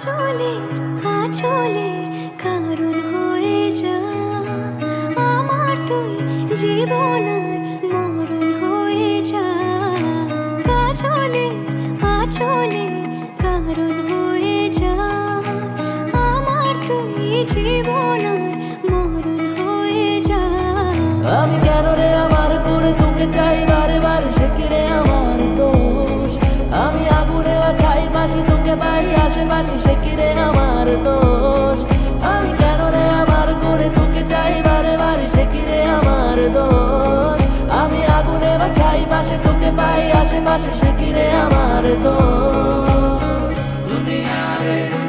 আচলে হয়ে যা। আমার তুই জীবন হয়ে যা। হয়ে যা। আমার তুই জীবন হয়ে যা। আমি পাই আশেপাশে, সে কিরে আমার দোষ? আমি কেন রে আমার করে তোকে চাই বারে বারে? সে কিরে আমার দোষ? আমি আগুনে বা চাই পাশে তোকে পাই আশেপাশে, সে কিরে আমার দোষ? দুনিয়া রে